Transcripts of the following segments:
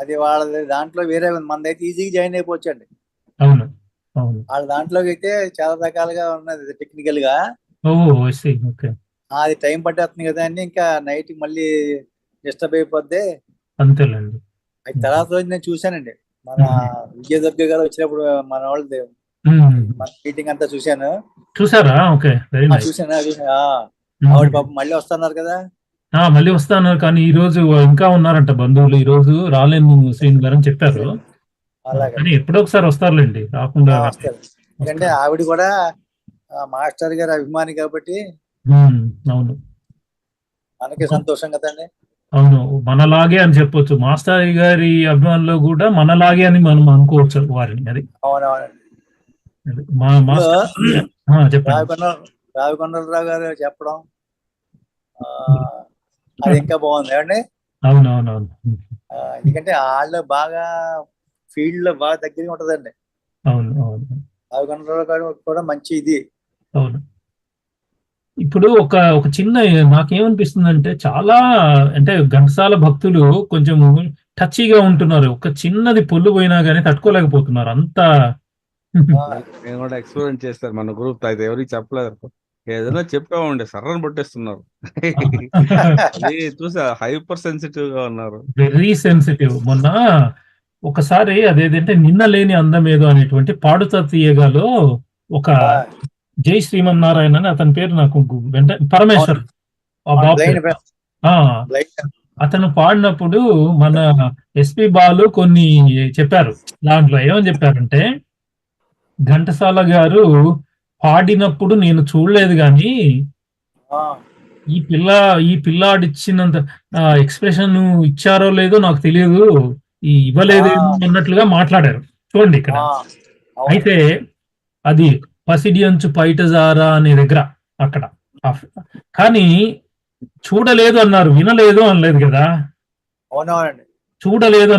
అది వాళ్ళది దాంట్లో వేరే మనదైతే ఈజీగా జాయిన్ అయిపోవచ్చండి. అవును అవును. వాళ్ళ దాంట్లోకి అయితే చాలా రకాలుగా ఉన్నది టెక్నికల్గా ఓకే అది టైం పట్టేస్తుంది కదా అని ఇంకా నైట్ మళ్ళీ డిస్టర్బ్ అయిపోద్ది. అంతేలేండి. అది తర్వాత రోజు నేను చూశానండి. మన విజయదుర్గ గారు వచ్చినప్పుడు మన వాళ్ళది ఉమ్, మన మీటింగ్ అంతా చూశాను. చూసారా? ఓకే. ఆ, ఆవిడ పాపం మళ్ళీ వస్తున్నారు కదా. మళ్ళీ వస్తాను కానీ ఈ రోజు ఇంకా ఉన్నారంట బంధువులు ఈ రోజు రాలేను శ్రీను గారు అని చెప్పారు. కానీ ఎప్పుడో ఒకసారి వస్తారులేండి రాకుండా ఎందుకంటే ఆవిడ కూడా మాస్టర్ గారి అభిమాని కాబట్టి అవును. మనకి సంతోషం కదండి. అవును మనలాగే అని చెప్పొచ్చు. మాస్టర్ గారి అభిమానులు కూడా మనలాగే అని మనం అనుకోవచ్చు వారిని అది. చెప్పండి. రావికొండ రావికొండలరావు గారు చెప్పడం ఆ, అది ఇంకా బాగుంది. ఏమండి? అవునవునవును. ఎందుకంటే వాళ్ళు బాగా ఫీల్డ్లో బాగా దగ్గరగా ఉంటదండి. అవును అవును. గారు కూడా మంచి ఇది. అవును. ఇప్పుడు ఒక ఒక చిన్న నాకేమనిపిస్తుందంటే చాలా అంటే ఘంటసాల భక్తులు కొంచెం టచీగా ఉంటున్నారు. ఒక చిన్నది పొల్లు పోయినా కానీ తట్టుకోలేకపోతున్నారు అంత. నేను కూడా ఎక్స్పీరియన్స్ చేస్తారు మన గ్రూప్ అయితే ఎవరికి చెప్పలేదు. ఏదైనా చెప్పామండి సర్రని పట్టేస్తున్నారు. అది చూసా హైపర్ సెన్సిటివ్గా ఉన్నారు. Very sensitive. మొన్న ఒకసారి అదేంటంటే నిన్న లేని అందం ఏదో అనేటువంటి పాడుతా తీయగాలో ఒక జై శ్రీమన్నారాయణ అని అతని పేరు నాకు వెంట పరమేశ్వర్. అతను పాడినప్పుడు మన ఎస్పి బాలు కొన్ని చెప్పారు. దాంట్లో ఏమని చెప్పారంటే ఘంటసాల గారు పాడినప్పుడు నేను చూడలేదు కానీ ఈ పిల్ల ఈ పిల్లాడు ఇచ్చినంత ఎక్స్ప్రెషన్ ఇచ్చారో లేదో నాకు తెలియదు. ఈ ఇవ్వలేదేమో అన్నట్లుగా మాట్లాడారు. చూడండి ఇక్కడ. అయితే అది పసిడి అంచు పైటజారా అనే దగ్గర అక్కడ. కానీ చూడలేదు అన్నారు. వినలేదు అనలేదు కదా. చూడలేదు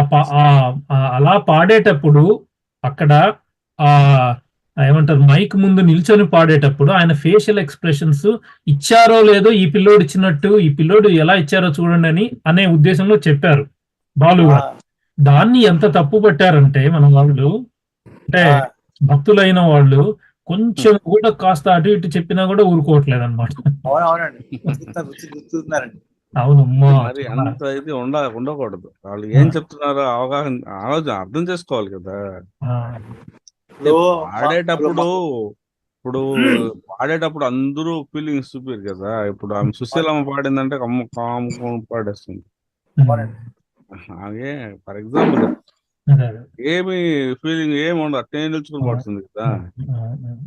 పా- ఆ- ఆ- అలా పాడేటప్పుడు అక్కడ ఆ ఏమంటారు మైక్ ముందు నిల్చొని పాడేటప్పుడు ఆయన ఫేషియల్ ఎక్స్ప్రెషన్స్ ఇచ్చారో లేదో ఈ పిల్లోడు ఇచ్చినట్టు ఈ పిల్లోడు ఎలా ఇచ్చారో చూడండి అని అనే ఉద్దేశంలో చెప్పారు బాలు దాన్ని ఎంత తప్పు పట్టారంటే మన వాళ్ళు అంటే భక్తులైన వాళ్ళు కొంచెం కూడా కాస్త అటు ఇటు చెప్పినా కూడా ఊరుకోవట్లేదు అనమాట అవునవునండి. గుర్తున్నారు, రుచి గుర్తున్నారండి అవును అమ్మో, మరి చాలా. అంత ఇది ఉండ ఉండకూడదు. వాళ్ళు ఏం చెప్తున్నారో అవగాహన ఆలోచన అర్థం చేసుకోవాలి కదా. పాడేటప్పుడు ఇప్పుడు పాడేటప్పుడు అందరూ ఫీలింగ్స్ చూపారు కదా ఇప్పుడు ఆమె సుశీలమ్మ పాడిందంటే అమ్మ కాము పాడేస్తుంది. అలాగే ఫర్ ఎగ్జాంపుల్. ఏమి ఫీలింగ్ ఏమి ఉండదు అట్టే నిల్చుకుని పడుతుంది కదా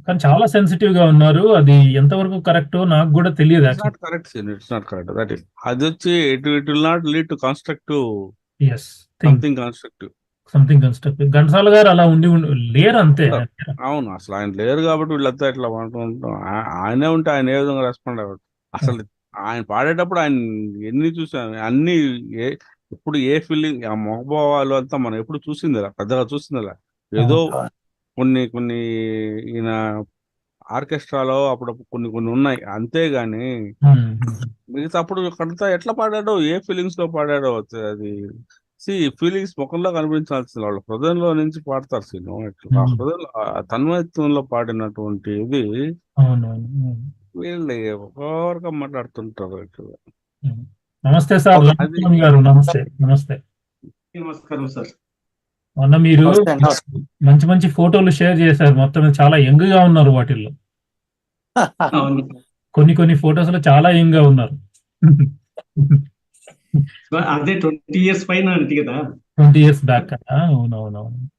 కానీ చాలా సెన్సిటివ్గా ఉన్నారు అది ఎంతవరకు కరెక్ట్ నాకు కూడా తెలియదు not correct it's not correct that is అది వచ్చి it it will not lead to constructive as something constructive something constructive Ghantasala garu అలా ఉండి లేరు అంతే. అవును అసలు ఆయన లేరు కాబట్టి వీళ్ళంతా ఇట్లా ఆయనే ఉంటే ఆయన ఏ విధంగా రెస్పాండ్ అవ్వడు. అసలు ఆయన పాడేటప్పుడు ఆయన ఎన్ని చూసాం అన్ని ఏ ఇప్పుడు ఏ ఫీలింగ్ ఆ మొహభావాలు అంతా మనం ఎప్పుడు చూసిందిలా పెద్దగా చూసిందిలా ఏదో. కొన్ని కొన్ని ఈయన ఆర్కెస్ట్రాలో అప్పుడు కొన్ని కొన్ని ఉన్నాయి. అంతేగాని మిగతా అప్పుడు కడతా ఎట్లా పాడాడో ఏ ఫీలింగ్స్లో పాడాడో అది. సి ఫీలింగ్స్ ముఖంలో కనిపించాల్సింది వాళ్ళ హృదయంలో నుంచి పాడతారు సీను ఇట్లా ఆ Hmm. హృదయంలో ఆ తన్మయత్వంలో పాడినటువంటి ఇది అవును. వీళ్ళు ఓవర్గా మాట్లాడుతుంటారు ఇట్లా. ఉమ్. నమస్తే సార్ గారు నమస్తే నమస్తే నమస్కారం సార్ మొన్న మీరు. మంచి మంచి ఫోటోలు షేర్ చేశారు మొత్తం చాలా యంగ్గా ఉన్నారు వాటిల్లో అవును కొన్ని కొన్ని ఫొటోస్లో చాలా యంగ్గా ఉన్నారు అదే ట్వంటీ ఇయర్స్ పైన అంతే కదా? ట్వంటీ ఇయర్స్ బ్యాక్ అవునవునవును.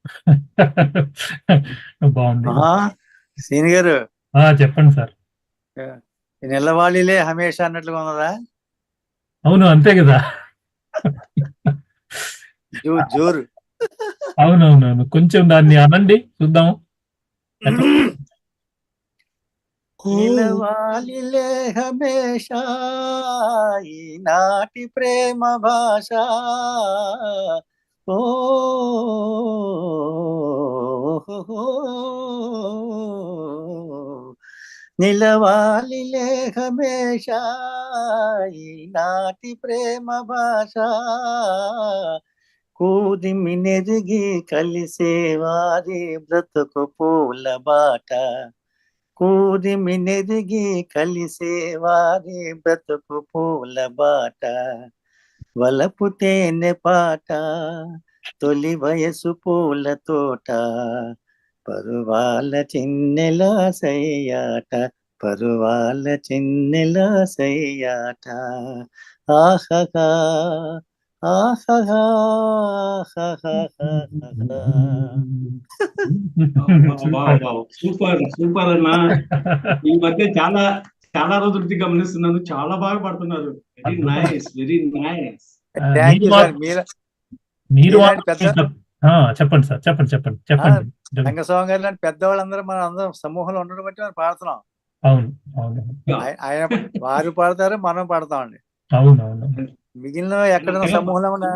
బాగుంది. ఆహా, సీని గారు. ఆ, చెప్పండి సార్. నిలవాళిలే హమేషా అన్నట్లుగా ఉన్నదా? అవును అంతే కదా. జో జోరు. అవునవునవును. కొంచెం దాన్ని అనండి చూద్దాము నిలవాలిలే హమేషా ఈనాటి ప్రేమ భాష. ఓ నిలవాలి లేఖమేష ఈనాటి ప్రేమ భాష. కూదిమి నెరిగి కలిసేవారి బ్రతుకు పూల బాట. కూరిమి నెరిగి కలిసేవారి బ్రతుకు పూల బాట. వలపు తేనె పాట తొలి వయసు పూల తోట. పరువాల చిన్నెలా సయ్యాట పరువాల చిన్నెలా సయ్యాట. ఆహగా సూపర్ సూపర్ అన్న ఈ మధ్య చాలా చాలా రోజుల నుంచి గమనిస్తున్నాను. చాలా బాగా పడుతున్నారు. వెరీ నైస్ వెరీ నైస్ మీరు సార్ మీరు మీరు మీలాంటి పెద్ద ఆ, చెప్పండి సార్. చెప్పండి చెప్పండి చెప్పండి. రంగస్వామి గారు లాంటి పెద్దవాళ్ళందరూ మనం అందరం సమూహంలో ఉండడం బట్టి మనం పాడుతున్నాం. అవును అవును. ఆయ- ఆయన వారు పాడతారు మనం పాడతామండి. అవును అవును. మిగిలిన ఎక్కడైనా సమూహంలో ఉన్న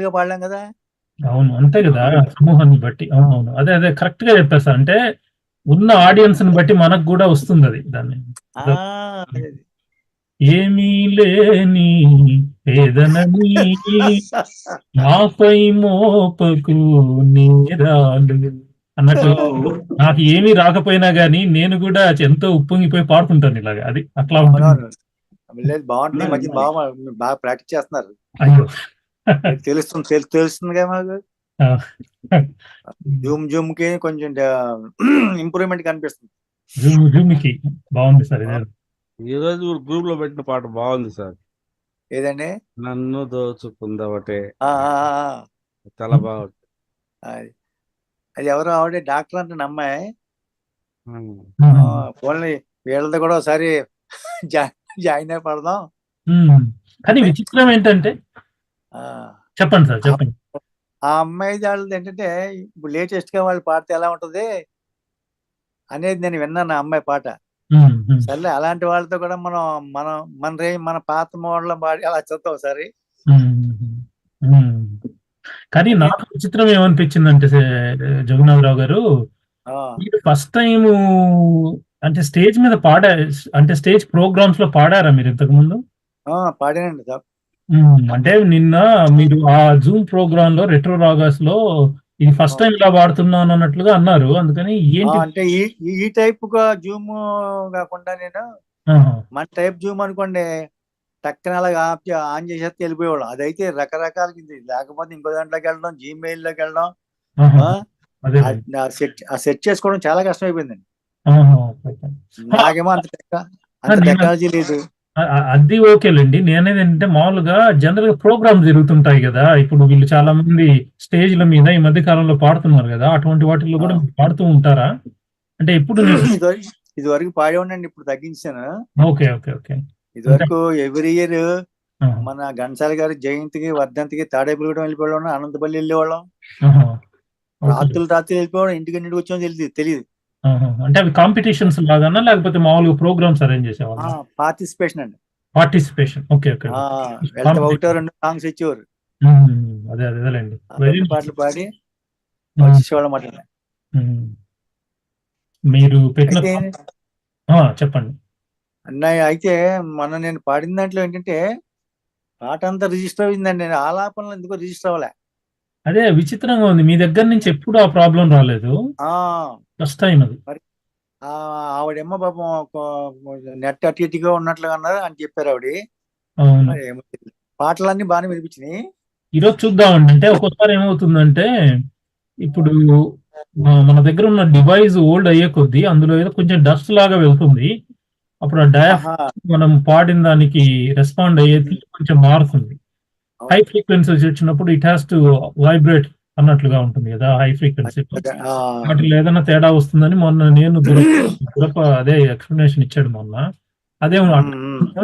గా పాడలేం కదా? అవును అంతే కదా సమూహాన్ని బట్టి. అవును అవును అదే అదే కరెక్ట్గా చెప్పారు సార్ అంటే ఉన్న ఆడియన్స్ని బట్టి మనకు కూడా వస్తుంది అది దాన్ని. ఆ, అదే. ఏమీ లేని పేదనని నాపై మోపకు నేరాలు. అన్నట్టు నాకు ఏమీ రాకపోయినా గానీ నేను కూడా ఎంతో ఉప్పొంగిపోయి పాడుతుంటాను ఇలాగా. అది అట్లా ఉంటుంది. అవునవును. లేదు బాగుంటుంది మధ్య బాగా బాగా ప్రాక్టీస్ చేస్తున్నారు. తెలుస్తుంది తెలు- తెలుస్తుంది కదా మాకు. జూమ్ జూమ్కి కొంచెం ఇంప్రూవ్మెంట్ కనిపిస్తుంది. జూమ్ జూమ్కి బాగుంది సార్ ఇదే. ఈ రోజు గ్రూప్లో పెట్టిన పాట బాగుంది సార్. ఏదండి? నన్ను దోచుకుందవటే. చాలా బాగుంది. అది. అది ఎవరో ఆవిడ డాక్టర్ అంటే అమ్మాయి. ఉమ్. ఓన్లీ వీళ్ళది కూడా ఒకసారి జా- జాయిన్ అయి పడదాం. ఉమ్. కానీ విచిత్రం ఏంటంటే చెప్పండి సార్ చెప్పండి. ఆ అమ్మాయి వాళ్ళది ఏంటంటే ఇప్పుడు లేటెస్ట్గా వాళ్ళు పాడితే ఎలా ఉంటది అనేది నేను విన్నాను ఆ అమ్మాయి పాట. సర్లే అలాంటి వాళ్ళతో కూడా మనం మనం మన రే మన పాత మోడల్ పాడి అలా చూద్దాం ఉమ్. కానీ నాకు విచిత్రం ఏమనిపించిందంటే జగన్నాథరావు గారు ఫస్ట్ టైం అంటే స్టేజ్ మీద పాడా అంటే స్టేజ్ ప్రోగ్రామ్స్లో పాడారా మీరు ఇంతకు ముందు? పాడానండి ఉమ్, అంటే నిన్న మీరు ఆ జూమ్ ప్రోగ్రామ్లో రెట్రో రాగాస్లో ఇది ఫస్ట్ టైం ఇలా వాడుతున్నాను అన్నట్లుగా అన్నారు. అందుకని ఏంటి? అంటే ఈ టైప్గా జూమ్ కాకుండా నేను మన టైప్ జూమ్ అనుకోండి టక్కన చే- ఆన్ చేసేస్తే వెళ్ళిపోయేవాళ్ళం. అదైతే రకరకాల లేకపోతే ఇంకో దాంట్లోకి వెళ్ళడం జీమెయిల్లోకి వెళ్ళడం సెట్ చేసుకోవడం చాలా కష్టం అయిపోయిందండి. నాకేమో అంత అంత టెక్నాలజీ లేదు. అది ఓకేలేండి. నేనేది ఏంటంటే మామూలుగా జనరల్గా ప్రోగ్రామ్స్ జరుగుతుంటాయి కదా. ఇప్పుడు వీళ్ళు చాలా మంది స్టేజ్ల మీద ఈ మధ్య కాలంలో పాడుతున్నారు కదా. అటువంటి వాటిల్లో కూడా పాడుతూ ఉంటారా? అంటే ఎప్పుడు నేను ఇదివరకు ఇదివరకు పాడేవాడినండి ఇప్పుడు తగ్గించాను. Okay okay okay. ఇదివరకు ఎవ్రీ ఇయర్ మన ఘంటసాల గారి జయంతికి వర్ధంతికి తాడేపులగూడెం వెళ్ళిపోవడం అనంతపల్లి వెళ్ళేవాళ్ళం. రాత్రులు రాత్రి వెళ్ళిపోవడం ఇంటికి ఇంటికి వచ్చామో తెలియదు తెలియదు. అంటే అవి కాంపిటీషన్స్ లాగానా లేకపోతే మామూలుగా ప్రోగ్రామ్స్ అరేంజ్ చేసేవాళ్ళు పార్టిసిపేషన్ అండి. పార్టిసిపేషన్ ఓకే ఓకే ఒకటో రెండు సాంగ్స్ ఇచ్చేవారు. అదే అదే అదేలేండి. వెరీ పాటలు పాడి మీరు పెట్టిన చెప్పండి. అన్నయ్య అయితే మొన్న నేను పాడిన దాంట్లో ఏంటంటే పాట అంతా రిజిస్టర్ అయిందండి. నేను ఆలాపనలో ఎందుకో రిజిస్టర్ అవ్వలే. అదే విచిత్రంగా ఉంది. మీ దగ్గర నుంచి ఎప్పుడు ఆ ప్రాబ్లం రాలేదు? ఆ. ఫస్ట్ టైం అది ఆవిడేమో పాపం నెట్ అటు ఇటుగా ఉన్నట్లుగా అన్నారు అని చెప్పారు ఆవిడ. పాటలన్నీ బాగానే వినిపించినాయి. ఈరోజు చూద్దామండి. అంటే ఒక్కోసారి ఏమవుతుందంటే ఇప్పుడు మన దగ్గర ఉన్న డివైస్ ఓల్డ్ అయ్యే కొద్దీ అందులో ఏదో కొంచెం డస్ట్ లాగా వెళ్తుంది. అప్పుడు ఆ డయాఫ్ ఆహా, మనం పాడిన దానికి రెస్పాండ్ అయ్యేది కొంచెం మారుతుంది. హై ఫ్రీక్వెన్సీస్ వచ్చినప్పుడు ఇట్ హ్యాస్ టు వైబ్రేట్ అన్నట్లుగా ఉంటుంది కదా హై ఫ్రీక్వెన్సీ వాటిలో ఏదైనా తేడా వస్తుందని మొన్న నేను దురప అదే ఎక్స్ప్లెనేషన్ ఇచ్చాడు మొన్న. అదే.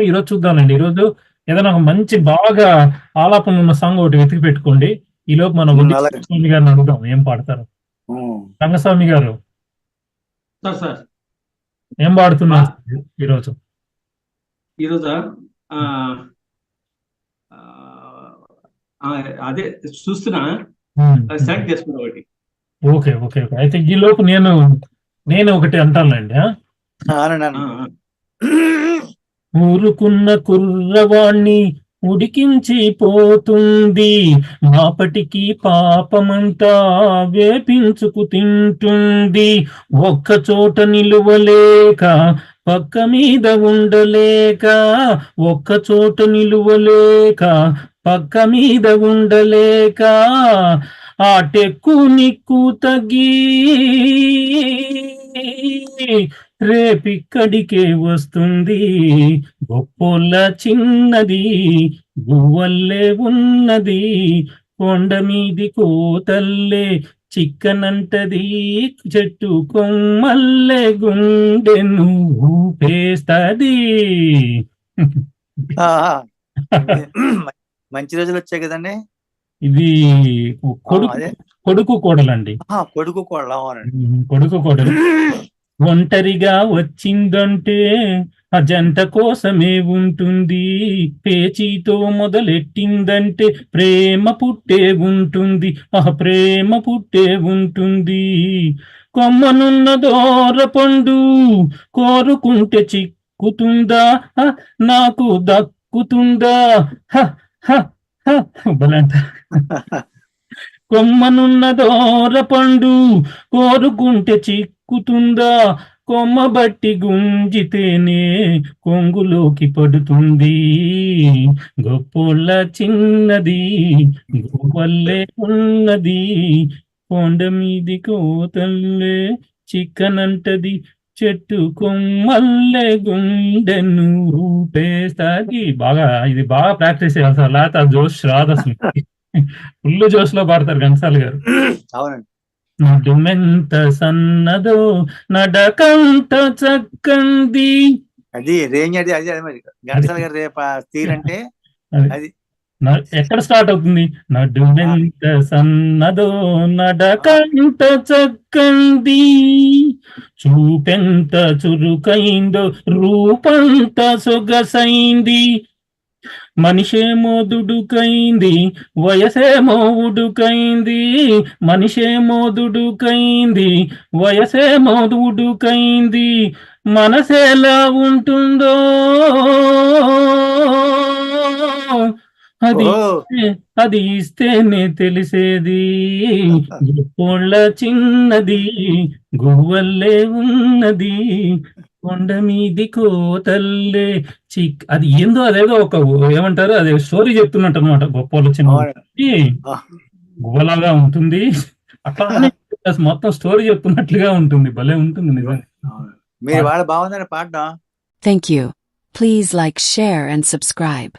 ఈరోజు చూద్దామండి. ఈరోజు ఏదైనా ఒక మంచి బాగా ఆలాపన ఉన్న సాంగ్ ఒకటి వెతికి పెట్టుకోండి. ఈ లోపు మనం. స్వామి గారిని అడుగుదాం ఏం పాడతారు. రంగస్వామి గారు. Sir sir. ఏం పాడుతున్నారు ఈరోజు? ఈరోజా? ఆ, ఆ, ఆ, అదే చూస్తున్నా. సెలెక్ట్ ఒకటి ఓకే ఓకే ఓకే అయితే ఈ లోపు నేను నేను ఒకటి అంటానులేండి. ఊరుకున్న కుర్రవాణ్ణి ఉడికించి పోతుంది. మాపటికి పాపమంతా వేపించుకు తింటుంది. ఒక్క చోట నిలువలేక పక్క మీద ఉండలేక ఒక్క చోట నిలువలేక పక్క మీద ఉండలేక ఆ టెక్కు నిక్కు తగ్గి రేపిక్కడికే వస్తుంది గొప్పోళ్ళ చిన్నది గువ్వల్లే ఉన్నది కొండ మీది కోతల్లే చిక్కనంటది చెట్టు కొమ్మల్లే గుండెను ఊపేస్తది ఆహా. మంచి రోజులు వచ్చాయి కదండి? ఇది కొడుకు. కొడుకు కోడలండి. కొడుకు కూడా అవునండి. కొడుకు కోడలు. ఒంటరిగా వచ్చిందంటే ఆ జంట కోసమే ఉంటుంది. పేచీతో మొదలెట్టిందంటే ప్రేమ పుట్టే ఉంటుంది. ఆ ప్రేమ పుట్టే ఉంటుంది. కొమ్మనున్న దోర పండు కోరుకుంటే చిక్కుతుందా? నాకు దక్కుతుందా? హ, హ, పండు కోరుకుంటే చిక్కుతుందా? కొమ్మ బట్టి గుంజితేనే కొంగులోకి పడుతుంది. గొప్పోళ్ళ చిన్నది గోపల్లే ఉన్నది. కొండ మీది కోతల్లే చిక్కనంటది. చెట్టు కొమ్మల్లే గుండెను ఊపేస్తాది బాగా ఇది బాగా ప్రాక్టీస్ చేయాలి సార్. లేకపోతే జోష్ రాదు అసలు. ఫుల్ జోష్లో పాడతారు ఘంటసాల గారు. నడుమెంత సన్నదో నడకంత చక్కంది. అది రేంజ్ అది అది అది మరి. ఘంటసాల గారు రేపు తీరంటే అది. ఎక్కడ స్టార్ట్ అవుతుంది? నడుమెంత సన్నదో నడకంత చక్కంది చూపెంత చురుకైందో రూపంత సొగసైంది. మనిషేమో దుడుకైంది వయసేమో ఉడుకైంది. మనిషేమో దుడుకైంది వయసేమో ఉడుకైంది. మనసేలా ఉంటుందో? అది అది ఇస్తేనే తెలిసేది గొప్పోళ్ళ చిన్నది గువ్వల్లే ఉన్నది కొండ మీది కోతల్లే చిక్ అది ఏందో అదేదో ఒక ఏమంటారు అదే స్టోరీ చెప్తున్నట్టు అనమాట అవునండి. ఆ. గువ్వలాగా ఉంటుంది అట్లానే మొత్తం స్టోరీ చెప్తున్నట్లుగా ఉంటుంది భలే ఉంటుంది నిజంగా. మీరు వాళ్ళ బాగుందని పాడడం Thank you. Please like, share, and subscribe.